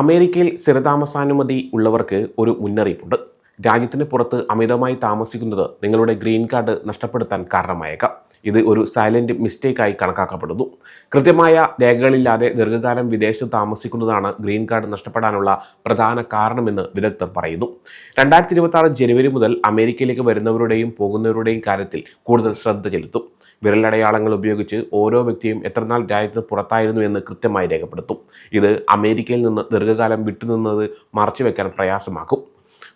അമേരിക്കയിൽ സ്ഥിരതാമസാനുമതി ഉള്ളവർക്ക് ഒരു മുന്നറിയിപ്പുണ്ട്. രാജ്യത്തിന് പുറത്ത് അമിതമായി താമസിക്കുന്നത് നിങ്ങളുടെ ഗ്രീൻ കാർഡ് നഷ്ടപ്പെടുത്താൻ കാരണമായേക്കാം. ഇത് ഒരു സൈലന്റ് മിസ്റ്റേക്കായി കണക്കാക്കപ്പെടുന്നു. കൃത്യമായ രേഖകളില്ലാതെ ദീർഘകാലം വിദേശത്ത് താമസിക്കുന്നതാണ് ഗ്രീൻ കാർഡ് നഷ്ടപ്പെടാനുള്ള പ്രധാന കാരണമെന്ന് വിദഗ്ധർ പറയുന്നു. രണ്ടായിരത്തി ഇരുപത്തി ജനുവരി മുതൽ അമേരിക്കയിലേക്ക് വരുന്നവരുടെയും പോകുന്നവരുടെയും കാര്യത്തിൽ കൂടുതൽ ശ്രദ്ധ ചെലുത്തും. വിരലടയാളങ്ങൾ ഉപയോഗിച്ച് ഓരോ വ്യക്തിയും എത്രനാൾ രാജ്യത്തിന് പുറത്തായിരുന്നു എന്ന് കൃത്യമായി രേഖപ്പെടുത്തും. ഇത് അമേരിക്കയിൽ നിന്ന് ദീർഘകാലം വിട്ടുനിന്നത് മറച്ചു വെക്കാൻ പ്രയാസമാക്കും.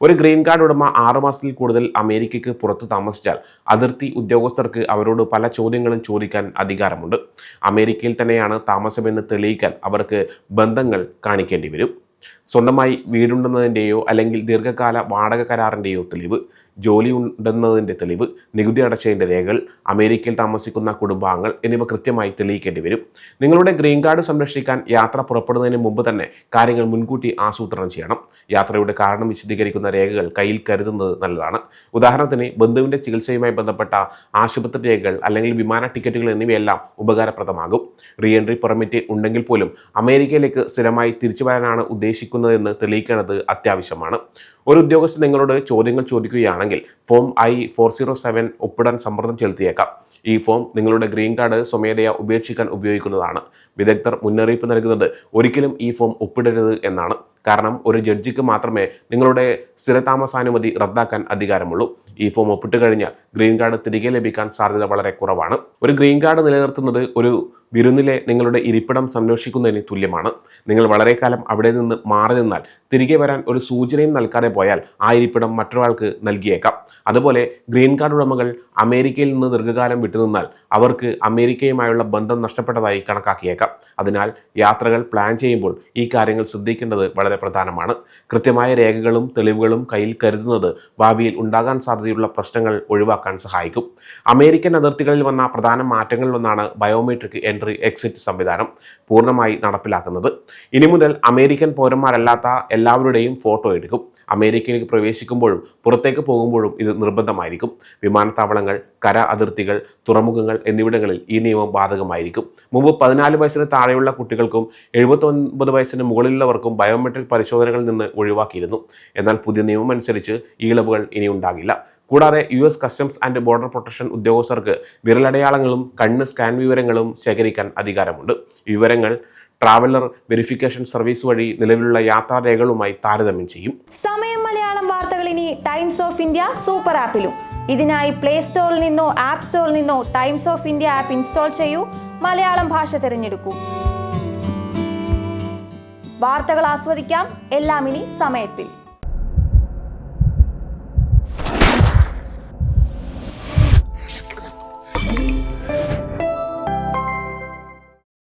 ഒരു ഗ്രീൻ കാർഡ് ഉടമ ആറുമാസത്തിൽ കൂടുതൽ അമേരിക്കയ്ക്ക് പുറത്ത് താമസിച്ചാൽ അതിർത്തി ഉദ്യോഗസ്ഥർക്ക് അവരോട് പല ചോദ്യങ്ങളും ചോദിക്കാൻ അധികാരമുണ്ട്. അമേരിക്കയിൽ തന്നെയാണ് താമസമെന്ന് തെളിയിക്കാൻ അവർക്ക് ബന്ധങ്ങൾ കാണിക്കേണ്ടി വരും. സ്വന്തമായി വീടുണ്ടെന്നതിന്റെയോ അല്ലെങ്കിൽ ദീർഘകാല വാടക കരാറിന്റെയോ തെളിവ്. ജോലി ഉണ്ടെന്നതിന്റെ തെളിവ് നികുതി അടച്ചതിന്റെ രേഖകൾ അമേരിക്കയിൽ താമസിക്കുന്ന കുടുംബാംഗങ്ങൾ എന്നിവ കൃത്യമായി തെളിയിക്കേണ്ടി വരും. നിങ്ങളുടെ ഗ്രീൻ കാർഡ് സംരക്ഷിക്കാൻ യാത്ര പുറപ്പെടുന്നതിന് മുമ്പ് തന്നെ കാര്യങ്ങൾ മുൻകൂട്ടി ആസൂത്രണം ചെയ്യണം. യാത്രയുടെ കാരണം വിശദീകരിക്കുന്ന രേഖകൾ കയ്യിൽ കരുതുന്നത് നല്ലതാണ്. ഉദാഹരണത്തിന് ബന്ധുവിന്റെ ചികിത്സയുമായി ബന്ധപ്പെട്ട ആശുപത്രി രേഖകൾ അല്ലെങ്കിൽ വിമാന ടിക്കറ്റുകൾ എന്നിവയെല്ലാം ഉപകാരപ്രദമാകും. റീ എൻട്രി പെർമിറ്റ് ഉണ്ടെങ്കിൽ പോലും അമേരിക്കയിലേക്ക് സ്ഥിരമായി തിരിച്ചു വരാനാണ് ഉദ്ദേശിക്കുന്നതെന്ന് തെളിയിക്കേണ്ടത് അത്യാവശ്യമാണ്. ഒരു ഉദ്യോഗസ്ഥൻ നിങ്ങളോട് ചോദ്യങ്ങൾ ചോദിക്കുകയാണെങ്കിൽ form I four zero seven ഒപ്പിടാൻ സമ്മർദ്ദം ചെലുത്തിയേക്കാം. ഈ ഫോം നിങ്ങളുടെ ഗ്രീൻ കാർഡ് സ്വമേധയാ ഉപേക്ഷിക്കാൻ ഉപയോഗിക്കുന്നതാണ്. വിദഗ്ധർ മുന്നറിയിപ്പ് നൽകുന്നത് ഒരിക്കലും ഈ ഫോം ഒപ്പിടരുത് എന്നാണ്. കാരണം ഒരു ജഡ്ജിക്ക് മാത്രമേ നിങ്ങളുടെ സ്ഥിരതാമസാനുമതി റദ്ദാക്കാൻ അധികാരമുള്ളൂ. ഈ ഫോം ഒപ്പിട്ട് കഴിഞ്ഞാൽ ഗ്രീൻ കാർഡ് തിരികെ ലഭിക്കാൻ സാധ്യത വളരെ കുറവാണ്. ഒരു ഗ്രീൻ കാർഡ് നിലനിർത്തുന്നത് ഒരു വിരുന്നിലെ നിങ്ങളുടെ ഇരിപ്പിടം സംരക്ഷിക്കുന്നതിന് തുല്യമാണ്. നിങ്ങൾ വളരെ കാലം അവിടെ നിന്ന് മാറി നിന്നാൽ തിരികെ വരാൻ ഒരു സൂചനയും നൽകാതെ പോയാൽ ആ ഇരിപ്പിടം മറ്റൊരാൾക്ക് നൽകിയേക്കാം. അതുപോലെ ഗ്രീൻ കാർഡ് ഉടമകൾ അമേരിക്കയിൽ നിന്ന് ദീർഘകാലം വിട്ടുനിന്നാൽ അവർക്ക് അമേരിക്കയുമായുള്ള ബന്ധം നഷ്ടപ്പെട്ടതായി കണക്കാക്കിയേക്കാം. അതിനാൽ യാത്രകൾ പ്ലാൻ ചെയ്യുമ്പോൾ ഈ കാര്യങ്ങൾ ശ്രദ്ധിക്കേണ്ടത് വളരെ പ്രധാനമാണ്. കൃത്യമായ രേഖകളും തെളിവുകളും കയ്യിൽ കരുതുന്നത് ഭാവിയിൽ ഉണ്ടാകാൻ സാധ്യതയുള്ള പ്രശ്നങ്ങൾ ഒഴിവാക്കാൻ സഹായിക്കും. അമേരിക്കൻ അതിർത്തികളിൽ വന്ന പ്രധാന മാറ്റങ്ങളിലൊന്നാണ് ബയോമെട്രിക് എൻട്രി എക്സിറ്റ് സംവിധാനം പൂർണമായി നടപ്പിലാക്കുന്നത്. ഇനി മുതൽ അമേരിക്കൻ പൗരന്മാരല്ലാത്ത എല്ലാവരുടെയും ഫോട്ടോ എടുക്കും. അമേരിക്കയിലേക്ക് പ്രവേശിക്കുമ്പോഴും പുറത്തേക്ക് പോകുമ്പോഴും ഇത് നിർബന്ധമായിരിക്കും. വിമാനത്താവളങ്ങൾ കര അതിർത്തികൾ തുറമുഖങ്ങൾ എന്നിവിടങ്ങളിൽ ഈ നിയമം ബാധകമായിരിക്കും. മുമ്പ് പതിനാല് വയസ്സിന് താഴെയുള്ള കുട്ടികൾക്കും എഴുപത്തൊൻപത് വയസ്സിന് മുകളിലുള്ളവർക്കും ബയോമെട്രിക് പരിശോധനകളിൽ നിന്ന് ഒഴിവാക്കിയിരുന്നു. എന്നാൽ പുതിയ നിയമം അനുസരിച്ച് ഈ ഇളവുകൾ ഇനി ഉണ്ടാകില്ല. കൂടാതെ U S customs and border protection ഉദ്യോഗസ്ഥർക്ക് വിരലടയാളങ്ങളും കണ്ണ് സ്കാൻ വിവരങ്ങളും ശേഖരിക്കാൻ അധികാരമുണ്ട്. വിവരങ്ങൾ ട്രാവലർ വെരിഫിക്കേഷൻ സർവീസ് വഴി നിലവിലുള്ള യാത്രാരേഖകളുമായി താരതമ്യം ചെയ്യും. സമയം മലയാളം വാർത്തകൾ ഇനി ടൈംസ് ഓഫ് ഇന്ത്യ സൂപ്പർ ആപ്പിലും. ഇതിനായി പ്ലേ സ്റ്റോറിൽ നിന്നോ ആപ്പ് സ്റ്റോറിൽ നിന്നോ Times of India app install ചെയ്യൂ. മലയാളം ഭാഷ തിരഞ്ഞെടുക്കൂ. വാർത്തകൾ ആസ്വദിക്കാം. എല്ലാം ഇനി സമയത്തിൽ.